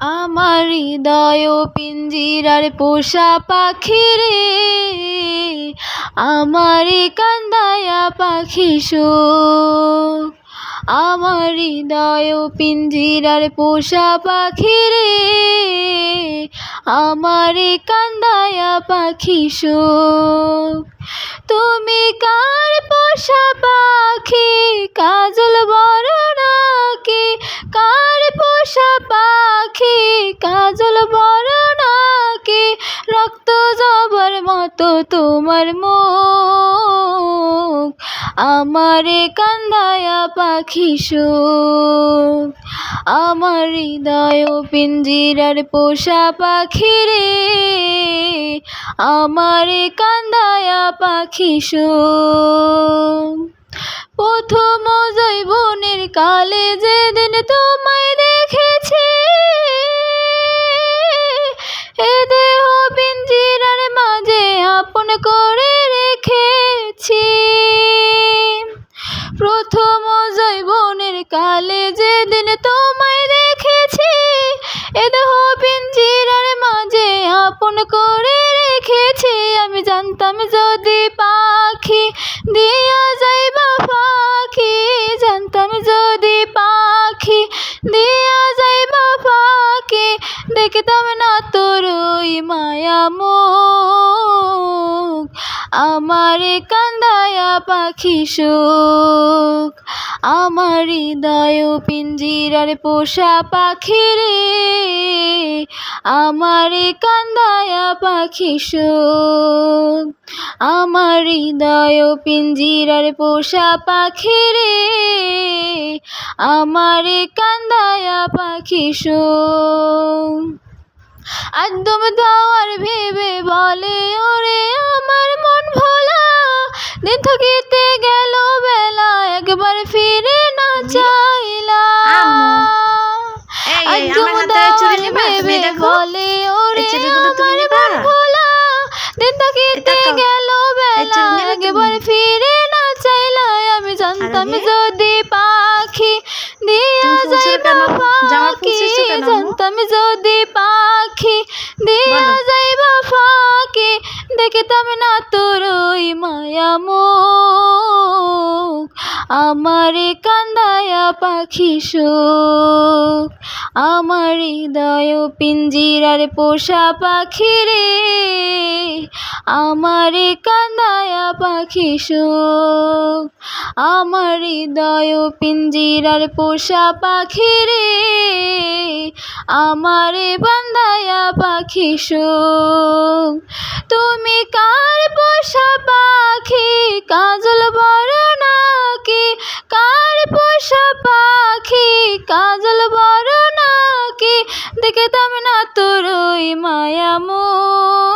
আমার হৃদয় পিঞ্জিরার পোষা পাখি রে। আমার কান্দায়া পাখি শোক আমার হৃদয় পিঞ্জিরার পোষা পাখি রে। আমার কান্দায়া পাখি শোক তুমি কার পোষা পাখি? কাজল বড় নাকি? কার পোষা পাখি তোমার মুখ, আমারে কান্দায়া পাখি শোক আমার হৃদয় পিঞ্জিরার পোষা পাখি রে, আমারে কান্দায়া পাখি শোক প্রথম জৈবনের কালে যেদিন তোমায় করে রেখেছি। প্রথম জৈবনের কালে যেদিন তোমায় দেখেছি, এ দেহ পিঞ্জিরার মাঝে আপন করে রেখেছি। আমি জানতাম যদি পাখি দিয়া যাইবা পাখি, জানতাম যদি পাখি দিয়া যাইবা পাখি, দেখতাম আমারে কান্দায়া পাখি শোক আমার হৃদয় পিঞ্জিরার পোষা পাখি রে, আমারে কান্দায়া পাখি শোক আমার হৃদয় পিঞ্জিরার পোষা পাখি রে, আমারে কান্দায়া পাখি শোক একদম দাওয়ার ভেবে বলে গেল বেলা একবার ফিরে না চাইলা। বলে ওরে আমার দিন গেল বেলা? একবার ফিরে না চাইলা আমি জানতাম যদি পাখি দিয়া যাইবা পাখি ফুলছিস কেন, আম্মু? জানতাম যদি পাখি দিয়া দেখতাম না তোর ওই মায়া মুখ। আমারে কান্দায়া পাখি শোক। আমার হৃদয় পিঞ্জিরার পোষা পাখি রে। আমারে কান্দায়া পাখি শোক, আমার হৃদয় পিঞ্জিরার পোষা পাখি রে, আমারে বান্দায়া পাখি শোক। তুমি কার পোষা পাখি, কাজল বড় নাকি? কার পোষা পাখি, কাজল বড় নাকি? দেখতাম না তোর ওই মায়া মুখ